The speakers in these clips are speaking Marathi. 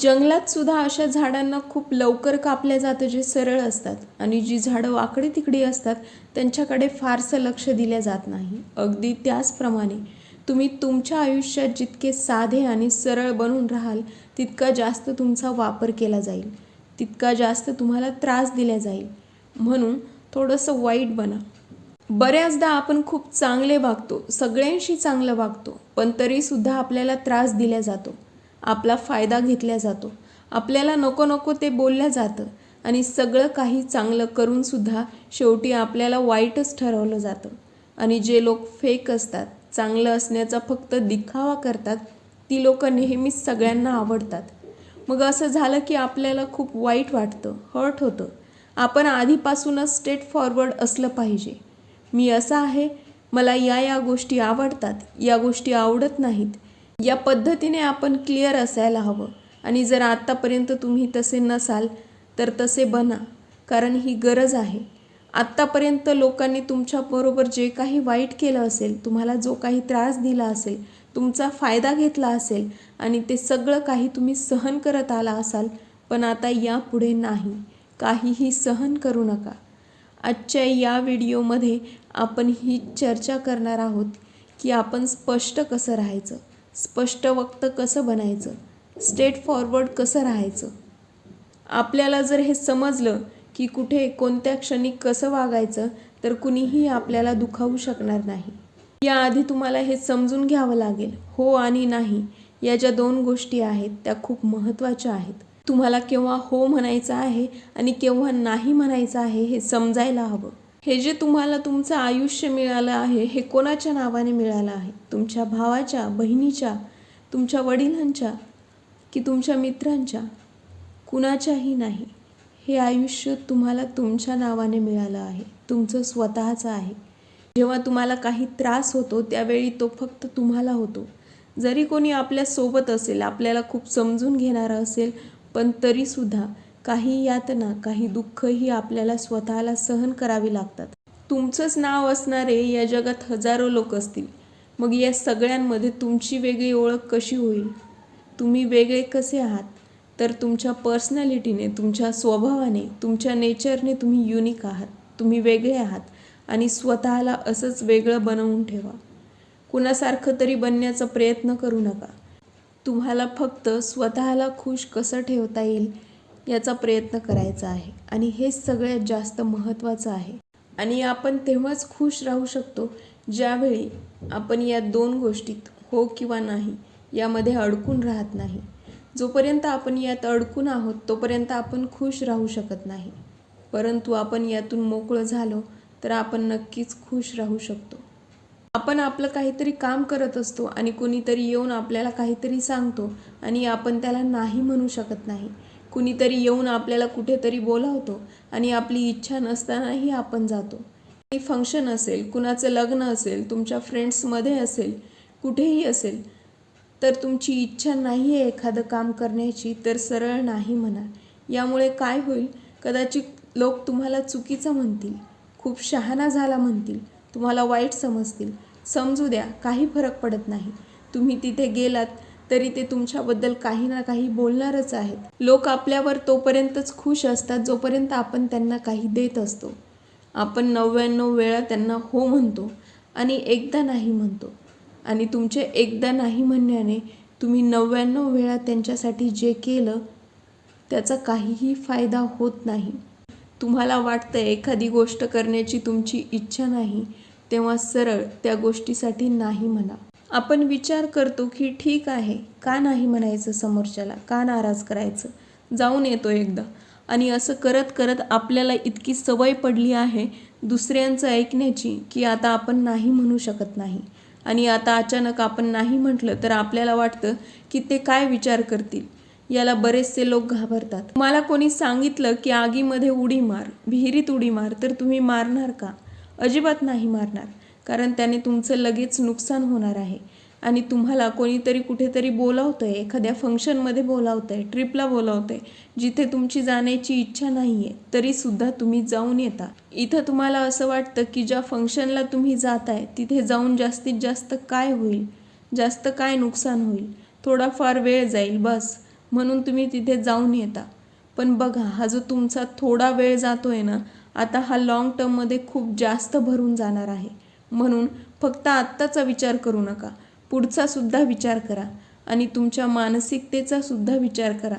जंगलात सुद्धा अशा झाडांना खूप लवकर कापल्या जातं जे सरळ असतात. आणि जी झाडं वाकडी तिकडी असतात त्यांच्याकडे फारसं लक्ष दिलं जात नाही. अगदी त्याचप्रमाणे तुम्ही तुमच्या आयुष्यात जितके साधे आणि सरळ बनून राहाल तितका जास्त तुमचा वापर केला जाईल. तितका जास्त तुम्हाला त्रास दिला जाईल. म्हणून थोडंसं वाईट बना. बऱ्याचदा आपण खूप चांगले वागतो सगळ्यांशी चांगलं वागतो पण तरीसुद्धा आपल्याला त्रास दिला जातो. आपला फायदा घेतला जातो. आपल्याला नको नको ते बोललं जातं आणि सगळं काही चांगलं करूनसुद्धा शेवटी आपल्याला वाईटच ठरवलं जातं. आणि जे लोक फेक असतात चांगलं असण्याचा फक्त दिखावा करतात ती लोक नेहमीच सगळ्यांना आवडतात. मग असं झालं की आपल्याला खूप वाईट वाटतं हर्ट होतं. आपण आधीपासूनच स्टेट फॉरवर्ड असलं पाहिजे. मी असं आहे मला या या गोष्टी आवडतात या गोष्टी आवडत नाहीत. या पद्धतीने आपण क्लिअर असायला हवं. आणि जर आत्तापर्यंत तुम्ही तसे नसाल तर तसे बना कारण ही गरज आहे. आत्तापर्यंत लोकांनी तुमच्याबरोबर जे काही वाईट केलं असेल तुम्हाला जो काही त्रास दिला असेल तुमचा फायदा घेतला असेल आणि ते सगळं काही तुम्ही सहन करत आला असाल पण आता यापुढे नाही. काहीही सहन करू नका. आजच्या या व्हिडिओमध्ये आपण ही चर्चा करणार आहोत की आपण स्पष्ट कसं राहायचं. स्पष्ट वक्त कसं बनायचं? स्टेट फॉरवर्ड कसं राहायचं? आपल्याला जर हे समजलं की कुठे कोणत्या क्षणी कसं वागायचं तर कुणीही आपल्याला दुखावू शकणार नाही. याआधी तुम्हाला हे समजून घ्यावं लागेल. हो आणि नाही या ज्या दोन गोष्टी आहेत त्या खूप महत्त्वाच्या आहेत. तुम्हाला केव्हा हो म्हणायचं आहे आणि केव्हा नाही म्हणायचं आहे हे समजायला हवं. हे जे तुम्हाला तुमचं आयुष्य मिळालं आहे हे कोणाच्या नावाने मिळालं आहे? तुमच्या भावाच्या बहिणीच्या तुमच्या वडिलांच्या की तुमच्या मित्रांच्या? कुणाच्याही नाही. हे आयुष्य तुम्हाला तुमच्या नावाने मिळालं आहे. तुमचं स्वतःचं आहे. जेव्हा तुम्हाला काही त्रास होतो त्यावेळी तो फक्त तुम्हाला होतो. जरी कोणी आपल्यासोबत असेल आपल्याला खूप समजून घेणारं असेल पण तरीसुद्धा काही यातना काही दुःखही आपल्याला स्वतःला सहन करावी लागतात. तुमचंच नाव असणारे या जगात हजारो लोक असतील. मग या सगळ्यांमध्ये तुमची वेगळी ओळख कशी होईल? तुम्ही वेगळे कसे आहात? तर तुमच्या पर्सनॅलिटीने तुमच्या स्वभावाने तुमच्या नेचरने तुम्ही युनिक आहात. तुम्ही वेगळे आहात आणि स्वतःला असंच वेगळं बनवून ठेवा. कुणासारखं तरी बनण्याचा प्रयत्न करू नका. तुम्हाला फक्त स्वतःला खुश कसं ठेवता येईल याचा प्रयत्न करायचा आहे. आणि हेच सगळ्यात जास्त महत्त्वाचं आहे. आणि आपण तेव्हाच खुश राहू शकतो ज्यावेळी आपण या दोन गोष्टीत हो किंवा नाही यामध्ये अडकून राहत नाही. जोपर्यंत आपण यात अडकून आहोत तोपर्यंत आपण खुश राहू शकत नाही. परंतु आपण यातून मोकळं झालो तर आपण नक्कीच खुश राहू शकतो. आपण आपलं काहीतरी काम करत असतो आणि कुणीतरी येऊन आपल्याला काहीतरी सांगतो आणि आपण त्याला नाही म्हणू शकत नाही. कुणीतरी येऊन आपल्याला कुठेतरी बोलावतो आणि आपली इच्छा नसतानाही आपण जातो. काही फंक्शन असेल कुणाचं लग्न असेल तुमच्या फ्रेंड्समध्ये असेल कुठेही असेल तर तुमची इच्छा नाही आहे एखादं काम करण्याची तर सरळ नाही म्हणा यामुळे काय होईल? कदाचित लोक तुम्हाला चुकीचं म्हणतील खूप शहाणा झाला म्हणतील तुम्हाला वाईट समजतील. समजू द्या काही फरक पडत नाही. तुम्ही तिथे गेलात तरी ते तुमच्याबद्दल काही ना काही बोलणारच आहेत. लोक आपल्यावर तोपर्यंतच खुश असतात जोपर्यंत आपण त्यांना काही देत असतो. आपण नव्याण्णव वेळा त्यांना हो म्हणतो आणि एकदा नाही म्हणतो. आणि तुमचे एकदा नाही म्हणण्याने तुम्ही नव्याण्णव वेळा त्यांच्यासाठी जे केलं त्याचा काहीही फायदा होत नाही. तुम्हाला वाटतं एखादी गोष्ट करण्याची तुमची इच्छा नाही तेव्हा सरळ त्या गोष्टीसाठी नाही म्हणा. आपण विचार करतो की ठीक आहे का नाही म्हणायचं समोरच्याला? का नाराज करायचं? जाऊन येतो एकदा. आणि असं करत करत आपल्याला इतकी सवय पडली आहे दुसऱ्यांचं ऐकण्याची की आता आपण नाही म्हणू शकत नाही. आणि आता अचानक आपण नाही म्हटलं तर आपल्याला वाटतं की ते काय विचार करतील? याला बरेचसे लोक घाबरतात. मला कोणी सांगितलं की आगीमध्ये उडी मार विहिरीत उडी मार तर तुम्ही मारणार का? अजिबात नाही मारणार. कारण त्याने तुमचं लगेच नुकसान होणार आहे. आणि तुम्हाला कोणीतरी कुठेतरी बोलावतं आहे एखाद्या फंक्शनमध्ये बोलावतं आहे ट्रिपला बोलावतं आहे जिथे तुमची जाण्याची इच्छा नाही आहे तरीसुद्धा तुम्ही जाऊन येता. इथं तुम्हाला असं वाटतं की ज्या फंक्शनला तुम्ही जात आहे तिथे जाऊन जास्तीत जास्त काय होईल? जास्त काय नुकसान होईल? थोडाफार वेळ जाईल बस. म्हणून तुम्ही तिथे जाऊन येता. पण बघा हा जो तुमचा थोडा वेळ जातो आहे ना आता हा लॉंग टर्ममध्ये खूप जास्त भरून जाणार आहे. म्हणून फक्त आत्ताचा विचार करू नका. पुढचा सुद्धा विचार करा आणि तुमच्या मानसिकतेचा सुद्धा विचार करा.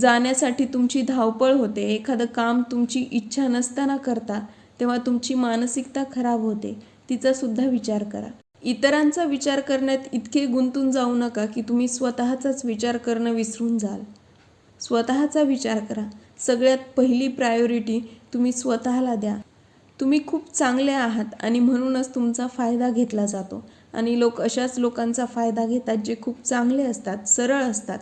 जाण्यासाठी तुमची धावपळ होते. एखादं काम तुमची इच्छा नसताना करता तेव्हा तुमची मानसिकता खराब होते. तिचा सुद्धा विचार करा. इतरांचा विचार करण्यात इतके गुंतून जाऊ नका की तुम्ही स्वतःचाच विचार करणं विसरून जाल. स्वतःचा विचार करा. सगळ्यात पहिली प्रायोरिटी तुम्ही स्वतःला द्या. तुम्ही खूप चांगले आहात आणि म्हणूनच तुमचा फायदा घेतला जातो. आणि लोक अशाच लोकांचा फायदा घेतात जे खूप चांगले असतात सरळ असतात.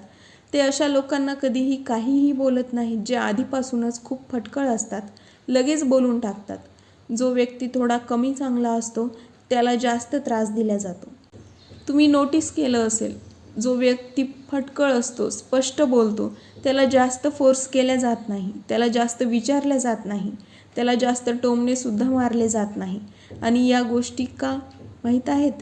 ते अशा लोकांना कधीही काहीही बोलत नाहीत जे आधीपासूनच खूप फटकळ असतात लगेच बोलून टाकतात. जो व्यक्ती थोडा कमी चांगला असतो त्याला जास्त त्रास दिला जातो. तुम्ही नोटीस केलं असेल जो व्यक्ती फटकळ असतो स्पष्ट बोलतो त्याला जास्त फोर्स केल्या जात नाही त्याला जास्त विचारल्या जात नाही. त्याला जास्त टोमणेसुद्धा मारले जात नाही. आणि या गोष्टी का माहीत आहेत?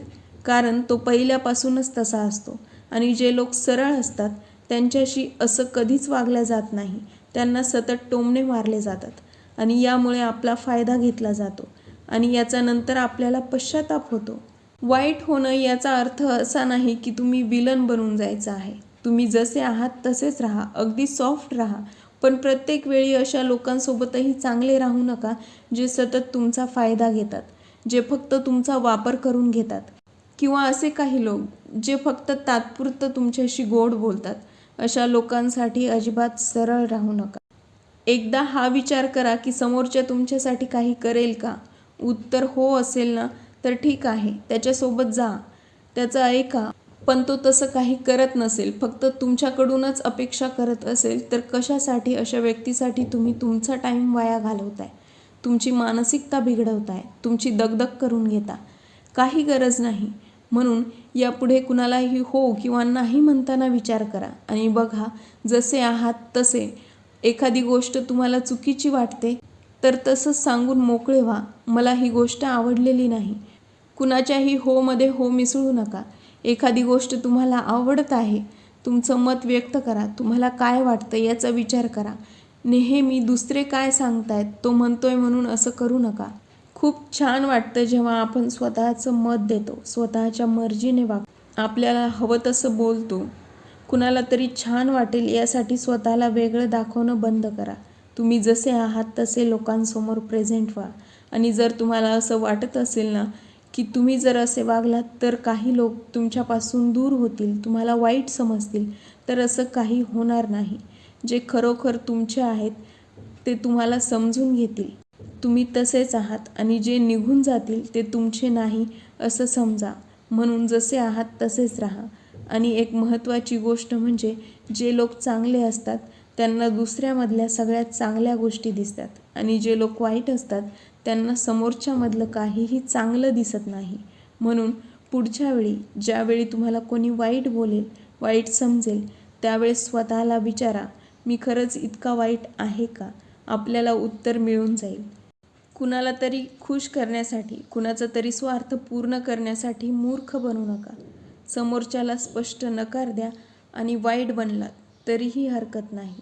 कारण तो पहिल्यापासूनच तसा असतो. आणि जे लोक सरळ असतात त्यांच्याशी असं कधीच वागलं जात नाही. त्यांना सतत टोमणे मारले जातात. आणि यामुळे आपला फायदा घेतला जातो. आणि याचा नंतर आपल्याला पश्चाताप होतो. वाईट होणं याचा अर्थ असा नाही की तुम्ही विलन बनून जायचं आहे. तुम्ही जसे आहात तसेच राहा. अगदी सॉफ्ट राहा. पण प्रत्येक वेळी अशा लोकांसोबतही चांगले राहू नका जे सतत तुमचा फायदा घेतात जे फक्त तुमचा वापर करून घेतात. किंवा असे काही लोक जे फक्त तात्पुरतं तुमच्याशी गोड बोलतात अशा लोकांसाठी अजिबात सरळ राहू नका. एकदा हा विचार करा की समोरच्या तुमच्यासाठी काही करेल का? उत्तर हो असेल ना तर ठीक आहे त्याच्यासोबत जा. त्याचं ऐका. पण तो तसं काही करत नसेल फक्त तुमच्याकडूनच अपेक्षा करत असेल तर कशासाठी अशा व्यक्तीसाठी तुम्ही तुमचा टाईम वाया घालवताय? तुमची मानसिकता बिघडवताय तुमची दगदग करून घेता. काही गरज नाही. म्हणून यापुढे कुणालाही हो किंवा नाही म्हणताना विचार करा आणि बघा जसे आहात तसे. एखादी गोष्ट तुम्हाला चुकीची वाटते तर तसंच सांगून मोकळे व्हा. मला ही गोष्ट आवडलेली नाही. कुणाच्याही होमध्ये हो मिसळू नका. एखादी गोष्ट तुम्हाला आवडत आहे तुमचं मत व्यक्त करा तुम्हाला काय वाटतं याचा विचार करा. नेहमी दुसरे काय सांगतायत तो म्हणतोय म्हणून असं करू नका. खूप छान वाटतं जेव्हा आपण स्वतःचं मत देतो स्वतःच्या मर्जीने वाग आपल्याला हवं तसं बोलतो. कुणाला तरी छान वाटेल यासाठी स्वतःला वेगळं दाखवणं बंद करा. तुम्ही जसे आहात तसे लोकांसमोर प्रेझेंट व्हा. आणि जर तुम्हाला असं वाटत असेल ना की तुम्ही जर असे वागलात तर काही लोक तुमच्यापासून दूर होतील तुम्हाला वाईट समजतील तर असं काही होणार नाही. जे खरोखर तुमचे आहेत ते तुम्हाला समजून घेतील. तुम्ही तसेच आहात आणि जे निघून जातील ते तुमचे नाही असं समजा. म्हणून जसे आहात तसेच राहा. आणि एक महत्त्वाची गोष्ट म्हणजे जे लोक चांगले असतात त्यांना दुसऱ्यामधल्या सगळ्यात चांगल्या गोष्टी दिसतात. आणि जे लोक वाईट असतात त्यांना समोरच्यामधलं काहीही चांगलं दिसत नाही. म्हणून पुढच्या वेळी ज्यावेळी तुम्हाला कोणी वाईट बोलेल वाईट समजेल त्यावेळेस स्वतःला विचारा मी खरंच इतका वाईट आहे का? आपल्याला उत्तर मिळून जाईल. कुणाला तरी खुश करण्यासाठी कुणाचा तरी स्वार्थ पूर्ण करण्यासाठी मूर्ख बनू नका. समोरच्याला स्पष्ट नकार द्या आणि वाईट बनलात तरीही हरकत नाही.